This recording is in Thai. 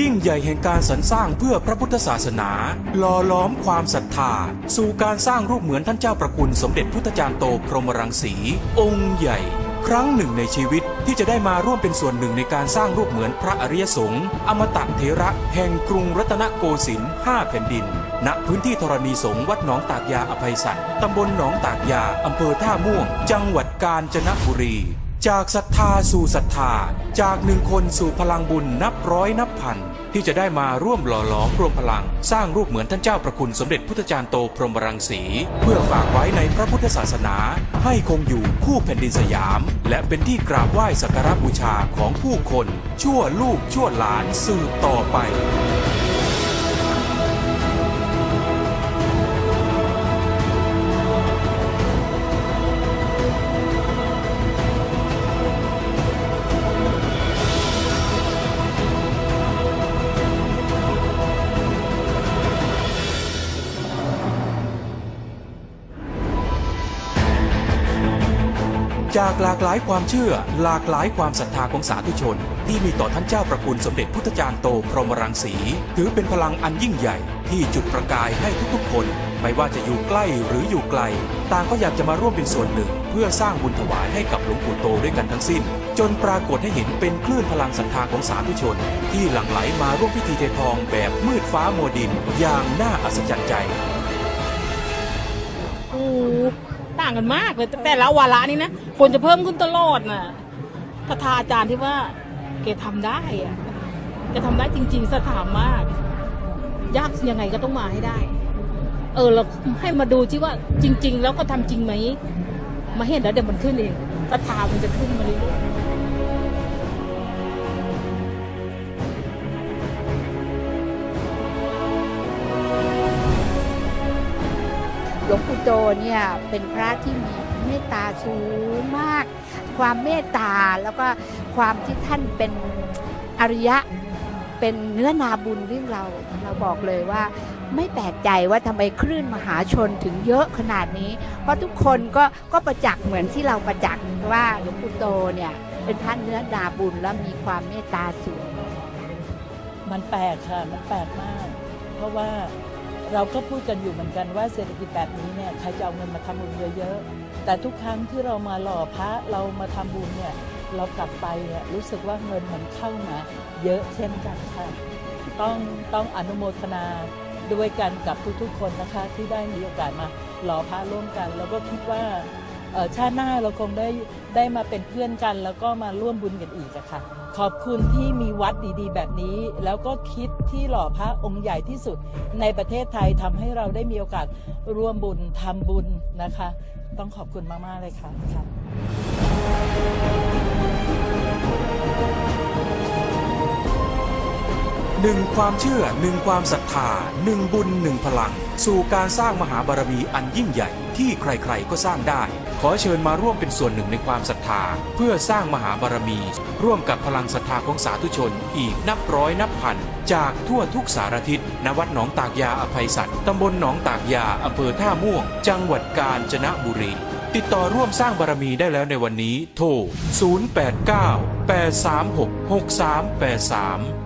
ยิ่งใหญ่แห่งการสรรสร้างเพื่อพระพุทธศาสนาหล่อล้อมความศรัทธา สู่การสร้างรูปเหมือนท่านเจ้าประคุณสมเด็จพุทธจารย์โตพรหมรังสี องค์ใหญ่ ครั้งหนึ่งในชีวิตที่จะได้มาร่วมเป็นส่วนหนึ่งในการสร้างรูปเหมือนพระอริยสงฆ์อมตะเทระแห่งกรุงรัตนโกสินทร์ห้าแผ่นดิน ณพื้นที่ธรณีสงฆ์วัดหนองตากยาอภัยสัตว์ตำบลหนองตากยาอำเภอท่าม่วง จังหวัดกาญจนบุรี จากศรัทธาสู่ศรัทธา จากหนึ่งคนสู่พลังบุญนับร้อยนับพัน ที่จะได้มาร่วมหล่อหลอมรวมพลัง สร้างรูปเหมือนท่านเจ้าประคุณสมเด็จพุทธจารย์โตพรหมรังสี เพื่อฝากไว้ในพระพุทธศาสนา ให้คงอยู่คู่แผ่นดินสยาม และเป็นที่กราบไหว้สักการะบูชาของผู้คน ชั่วลูกชั่วหลานสืบต่อไป จากหลากหลายความเชื่อหลากหลายความศรัทธาของสาธุชน ที่มีต่อท่านเจ้าประคุณสมเด็จพุทธจารย์โตพรหมรังสี ถือเป็นพลังอันยิ่งใหญ่ที่จุดประกายให้ทุกๆคน ไม่ว่าจะอยู่ใกล้หรืออยู่ไกล ต่างก็อยากจะมาร่วมเป็นส่วนหนึ่ง เพื่อสร้างบุญถวายให้กับหลวงปู่โตด้วยกันทั้งสิ้น จนปรากฏให้เห็นเป็นคลื่นพลังศรัทธาของสาธุชน ที่หลั่งไหลมาร่วมพิธีเททองแบบมืดฟ้ามัวดินอย่างน่าอัศจรรย์ใจางกันมากเลยแต่ละวาระนี้นะคนจะเพิ่มขึ้นตลอดน่ะศรัทธาอาจารย์ที่ว่าแกทำได้อะแกทำได้จริงๆสถามมาก ยากยังไงก็ต้องมาให้ได้ เออเราให้มาดูที่ว่าจริง ๆ แล้วก็ทำจริงไหมมาเห็นแล้วเดี๋ยวมันขึ้นเองศรัทธามันจะขึ้นมาเรื่อย หลวงปู่โตเนี่ยเป็นพระที่มีเมตตาสูงมาก ความเมตตาแล้วก็ความที่ท่านเป็นอริยะเป็นเนื้อนาบุญเรื่องเราเราบอกเลยว่าไม่แปลกใจว่าทำไมคลื่นมหาชนถึงเยอะขนาดนี้ เพราะทุกคนก็ก็ประจักษ์เหมือนที่เราประจักษ์ว่าหลวงปู่โตเนี่ยเป็นพระเนื้อนาบุญและมีความเมตตาสูง มันแปลกค่ะ มันแปลกมาก เพราะว่า เราก็พูดกันอยู่เหมือนกันว่าเศรษฐกิจแบบนี้เนี่ยใครจะเอาเงินมาทำบุญเยอะๆ แต่ทุกครั้งที่เรามาหล่อพระเรามาทำบุญเนี่ยเรากลับไปเนี่ยรู้สึกว่าเงินมันเข้ามาเยอะเช่นกันค่ะต้องต้องอนุโมทนาด้วยกันกับทุกๆ คนนะคะที่ได้มีโอกาสมาหล่อพระร่วมกัน แล้วก็คิดว่า ชาติหน้าเราคงได้ได้มาเป็นเพื่อนกัน แล้วก็มาร่วมบุญกันอีกอะค่ะ ขอบคุณที่มีวัดดีๆ แบบนี้ แล้วก็คิดที่หล่อพระองค์ใหญ่ที่สุดในประเทศไทยทำให้เราได้มีโอกาสร่วมบุญทำบุญนะคะ ต้องขอบคุณมากๆเลยค่ะค่ะ หนึ่งความเชื่อหนึ่งความศรัทธาหนึ่งบุญหนึ่งพลัง สู่การสร้างมหาบารมีอันยิ่งใหญ่ที่ใครๆก็สร้างได้ ขอเชิญมาร่วมเป็นส่วนหนึ่งในความศรัทธา เพื่อสร้างมหาบารมี ร่วมกับพลังศรัทธาของสาธุชนอีกนับร้อยนับพัน จากทั่วทุกสารทิศณวัดหนองตากยาอภัยสัตว์ตำบลหนองตากยาอำเภอท่าม่วง จังหวัดกาญจนบุรีติดต่อร่วมสร้างบารมีได้แล้วในวันนี้โทร 089 836 6383